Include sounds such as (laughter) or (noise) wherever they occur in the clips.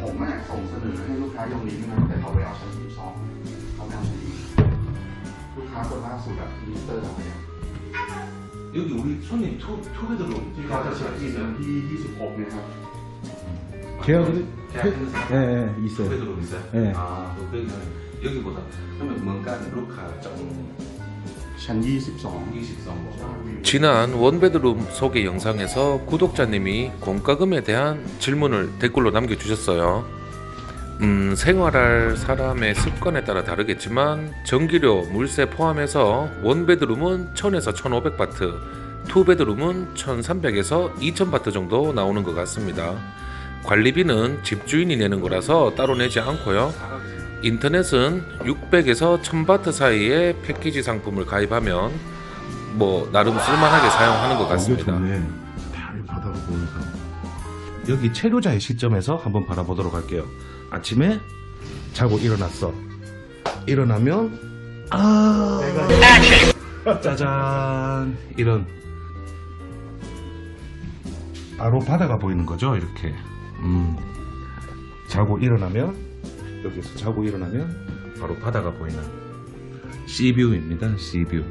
ผมอะส่งเสนอให้ลูกค้ายงลิ้นนะแต่เขาไปเอาชั้นที่สองเขาไม่เอาชั้นที่ลูกค้าคนล่าสุดอะมิสเตอร์อะไรอะ 여기 우리 손님 투, 투베드룸 ที่เขาจะเช็คอินวันที่ 26 เนี่ยครับ 계약은 계약하는 사람? 예, 예, 있어요. 투베드룸 있어요? 네. 아, 또 거기는 여기보다 그러면 뭔가 루카 좀 ชั้น 22 22뭐 지난 원베드룸 소개 영상에서 구독자님이 공과금에 대한 질문을 댓글로 남겨주셨어요. 음, 생활할 사람의 습관에 따라 다르겠지만 전기료, 물세 포함해서 원베드룸은 1000에서 1500바트, 투베드룸은 1300에서 2000바트 정도 나오는 것 같습니다. 관리비는 집주인이 내는 거라서 따로 내지 않고요. 인터넷은 600에서 1000바트 사이의 패키지 상품을 가입하면 뭐 나름 쓸만하게 사용하는 것 같습니다. 다 바다가 보이니까. 여기 체류자의 시점에서 한번 바라보도록 할게요. 아침에 자고 일어났어. 일어나면 아 짜잔 이런 바로 바다가 보이는 거죠 이렇게. 음. 자고 일어나면 여기서 자고 일어나면 바로 바다가 보이는 시뷰입니다. 시뷰.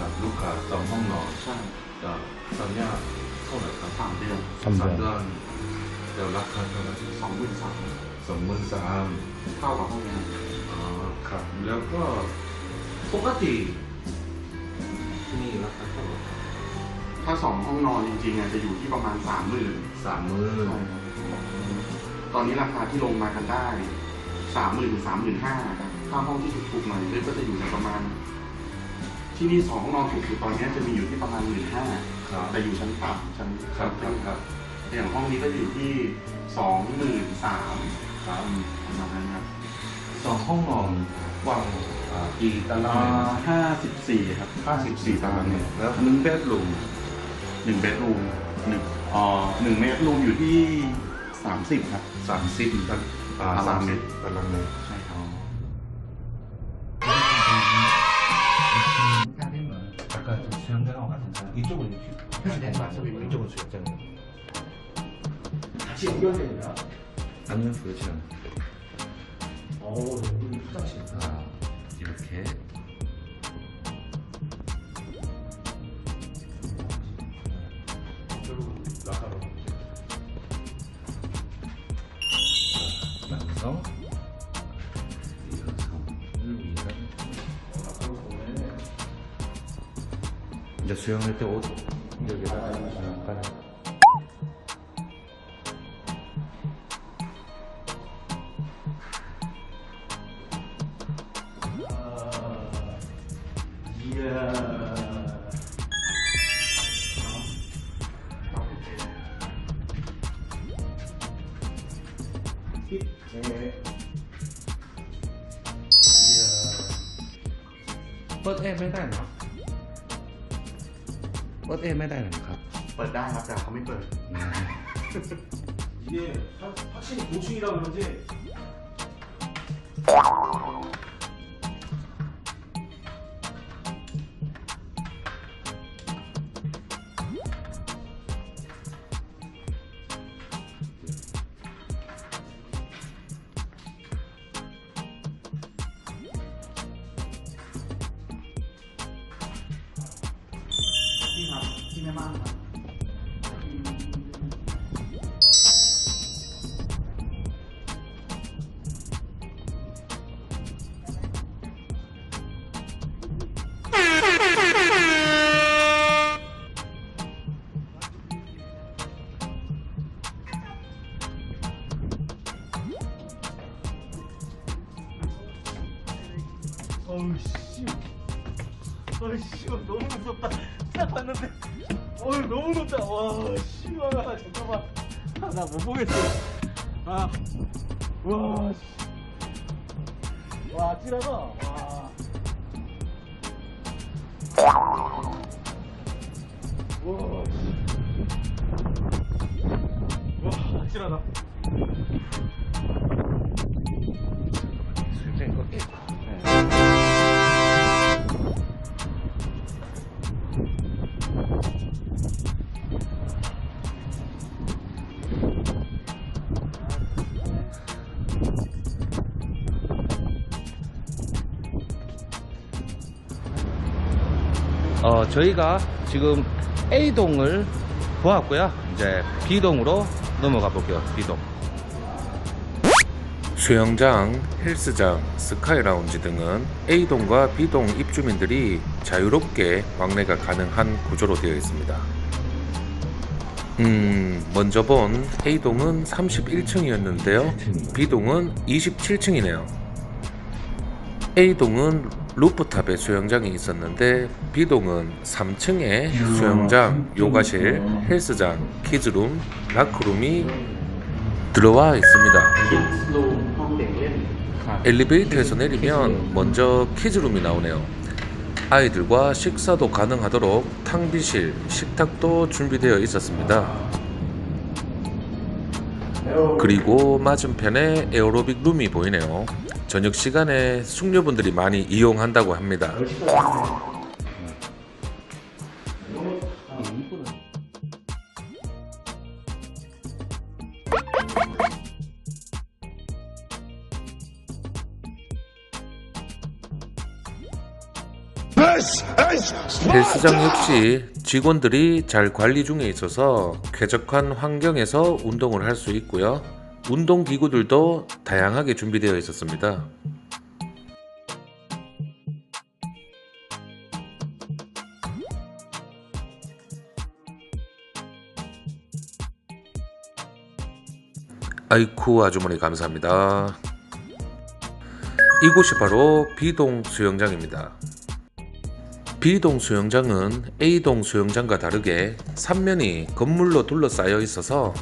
กับลูกค้าสองห้องนอนใช่ก็ตอนเนี้ยเท่าไหร่ครับสามเดือนสามสามเดืเดือนอนเดี๋ยวราคาเท่าไหร่สองหมื่นสามสองหมื่นสามเท่ากับห้องนี้อ๋อครับแล้วก็ปกติที่นี่ราคาเท่าไหร่ครับถ้าสองห้องนอนจริงๆอะจะอยู่ที่ประมาณสามหมื่นสามหมื่นตอนนี้ราคาที่ลงมากันได้สามหมื่นถึงสามหมื่นห้าครับถ้าห้องที่ถูกๆหน่อยก็จะอยู่ในประมาณ ที่นี่สองห้องนอนถูกสุดตอนนี้จะมีอยู่ที่ประมาณหมื่นห้าครับแต่อยู่ชั้นต่ำชั้นครับครับครับอย่างห้องนี้ก็อยู่ที่สองหมื่นสามครับประมาณนั้นครับสองห้องนอนกว้างอ่ากี่ตารางเมตรห้าสิบสี่ครับห้าสิบสี่ตารางเมตรแล้วหนึ่งเบดรูมหนึ่งเบดรูมหนึ่งอ่าหนึ่งเมตรรูมอยู่ที่สามสิบครับสามสิบตารอ่าตาสารางมเมสิตบรตารางเมตร 같이 거야? 아니요 그렇지 않아요 어, 여기 화장실. 아 이렇게 남성 여성을 위한 이제 수영할 때옷 여기다가 이야. 네. เปิดแอร์ไม่ได้เหรอเปิดแอร์ไม่ได้เหรอครับ เปิดได้ครับแต่เขาไม่เปิด 이게 확- 확실히 고층이라 그런지 Yamaha. Oh shoot. Oh shoot. 너무 무섭 다. 나 봤는 데. 어우 너무 높다. 와 씨. 와 잠깐만. 아, 나못 보겠어. 아. 와 씨. 와. 와 찌라다. 어, 저희가 지금 A동을 보았고요. 이제 B동으로 넘어가 볼게요. B동. 수영장, 헬스장, 스카이 라운지 등은 A동과 B동 입주민들이 자유롭게 왕래가 가능한 구조로 되어 있습니다. 음, 먼저 본 A동은 31층이었는데요. B동은 27층이네요. A동은 루프탑에 수영장이 있었는데 비동은 3층에 수영장, 요가실, 헬스장, 키즈룸, 라크룸이 들어와 있습니다. 엘리베이터에서 내리면 먼저 키즈룸이 나오네요. 아이들과 식사도 가능하도록 탕비실, 식탁도 준비되어 있었습니다. 그리고 맞은편에 에어로빅 룸이 보이네요. 저녁 시간에 숙녀분들이 많이 이용한다고 합니다. 헬스장 역시 직원들이 잘 관리 중에 있어서 쾌적한 환경에서 운동을 할 수 있고요. 운동 기구들도 다양하게 준비되어 있었습니다. 아이쿠 아주머니 감사합니다. 이곳이 바로 B동 수영장입니다. B동 수영장은 A동 수영장과 다르게 삼면이 건물로 둘러싸여 있어서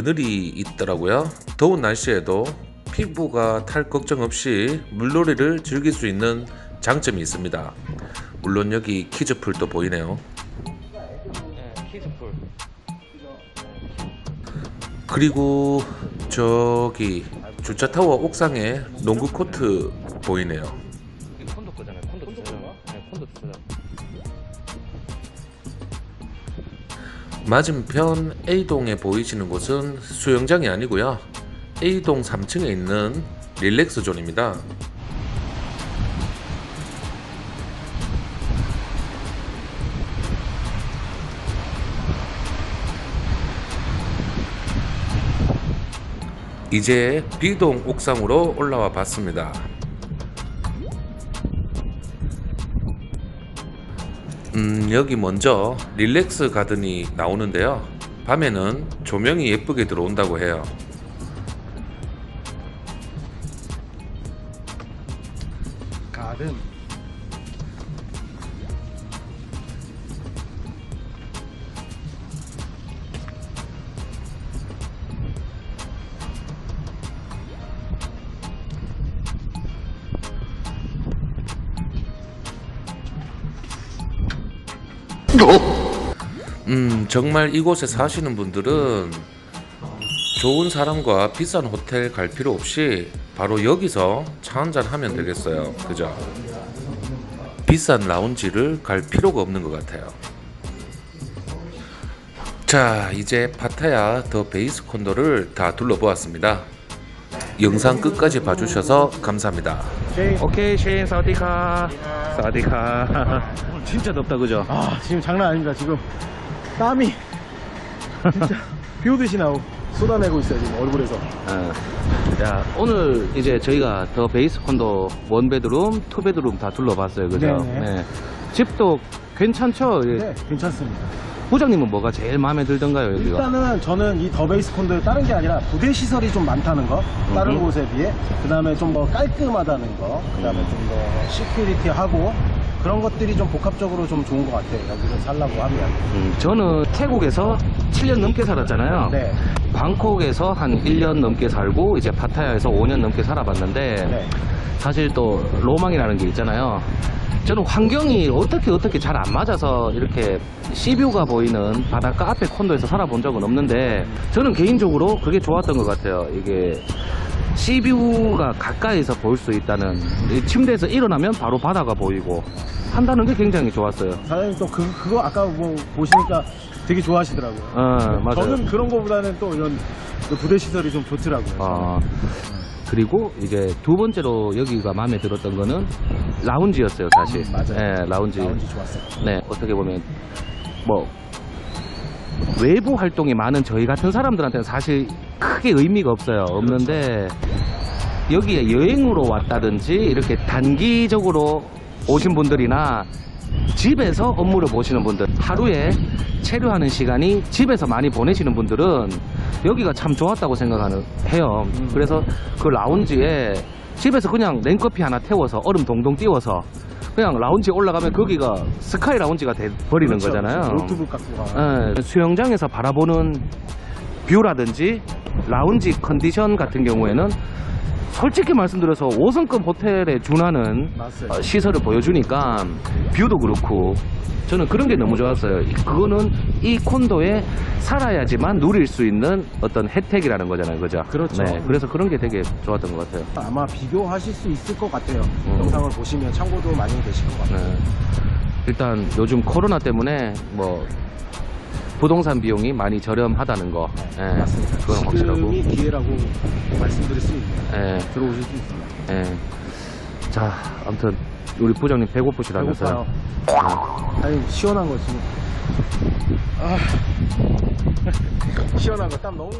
그늘이 있더라고요. 더운 날씨에도 피부가 탈 걱정 없이 물놀이를 즐길 수 있는 장점이 있습니다. 물론 여기 키즈풀도 보이네요. 키즈풀. 그리고 저기 주차타워 옥상에 농구 코트 보이네요. 맞은편 A동에 보이시는 곳은 수영장이 아니고요. A동 3층에 있는 릴렉스 존입니다. 이제 B동 옥상으로 올라와 봤습니다. 음, 여기 먼저 릴렉스 가든이 나오는데요. 밤에는 조명이 예쁘게 들어온다고 해요. 가든. 음, 정말 이곳에 사시는 분들은 좋은 사람과 비싼 호텔 갈 필요 없이 바로 여기서 차 한잔 하면 되겠어요. 그죠? 비싼 라운지를 갈 필요가 없는 것 같아요. 자, 이제 파타야 더 베이스 콘도를 다 둘러보았습니다. 영상 끝까지 봐주셔서 감사합니다. 오케이, 쉐인 사우디카. 사우디카. 오늘 진짜 덥다, 그죠? 아 지금 장난 아닙니다 지금 땀이 진짜 (laughs) 비 오듯이 나오고 쏟아내고 있어요 지금 얼굴에서 어. 자, 오늘 이제 저희가 더 베이스 콘도 원 베드룸, 투 베드룸 다 둘러봤어요, 그죠? 네네. 집도 괜찮죠? 예. 네 괜찮습니다 부장님은 뭐가 제일 마음에 들던가요 여기가? 일단은 저는 이 더베이스 콘도에 다른 게 아니라 부대 시설이 좀 많다는 거 다른 음흠. 곳에 비해 그 다음에 좀 더 깔끔하다는 거그 다음에 좀 더 시큐리티하고 그런 것들이 좀 복합적으로 좀 좋은 것 같아요 여기를 살라고 하면 음, 저는 태국에서 7년 넘게 살았잖아요. 네. 방콕에서 한 1년 넘게 살고 이제 파타야에서 5년 넘게 살아봤는데 네. 사실 또 로망이라는 게 있잖아요. 저는 환경이 어떻게 어떻게 잘 안 맞아서 이렇게 시뷰가 보이는 바닷가 앞에 콘도에서 살아본 적은 없는데 저는 개인적으로 그게 좋았던 것 같아요. 이게 시뷰가 가까이서 볼 수 있다는 이 침대에서 일어나면 바로 바다가 보이고 한다는 게 굉장히 좋았어요. 사장님 또 그, 그거 아까 뭐 보시니까 되게 좋아하시더라고요 어, 맞아요. 저는 그런 거보다는 또 이런 그 부대 시설이 좀 좋더라고요 아, 그리고 이제 두 번째로 여기가 마음에 들었던 거는 라운지였어요, 사실. 음, 맞아요. 네, 라운지. 나온지 좋았어요 네, 어떻게 보면 뭐 외부 활동이 많은 저희 같은 사람들한테는 사실 크게 의미가 없어요. 없는데 여기에 여행으로 왔다든지 이렇게 단기적으로 오신 분들이나 집에서 업무를 보시는 분들 하루에 체류하는 시간이 집에서 많이 보내시는 분들은 여기가 참 좋았다고 생각하는 해요. 그래서 그 라운지에 집에서 그냥 냉커피 하나 태워서 얼음 동동 띄워서 그냥 라운지에 올라가면 거기가 스카이 라운지가 돼 버리는 그렇죠. 거잖아요. 노트북 갖고 가 예, 수영장에서 바라보는 뷰라든지 라운지 컨디션 같은 경우에는 솔직히 말씀드려서 5성급 호텔에 준하는 맞아요. 어, 시설을 보여주니까 뷰도 그렇고 저는 그런 게 너무 좋았어요. 이- 그거는 이 콘도에 살아야지만 누릴 수 있는 어떤 혜택이라는 거잖아요. 그죠? 그렇죠. 네, 그래서 그런 게 되게 좋았던 것 같아요. 아마 비교하실 수 있을 것 같아요 음. 영상을 보시면 참고도 많이 되실 것 같아요 네. 일단 요즘 코로나 때문에 뭐 부동산 비용이 많이 저렴하다는 거, 예, 맞습니다. 그건 확실하고, 지금이 기회라고 말씀드릴 수 있네요 예, 들어오실 수 있습니다. 예. 자, 아무튼 우리 부장님 배고프시다면서요? 배고파요. 아니 시원한 거 지금 아. (laughs) 시원한 거 땀 너무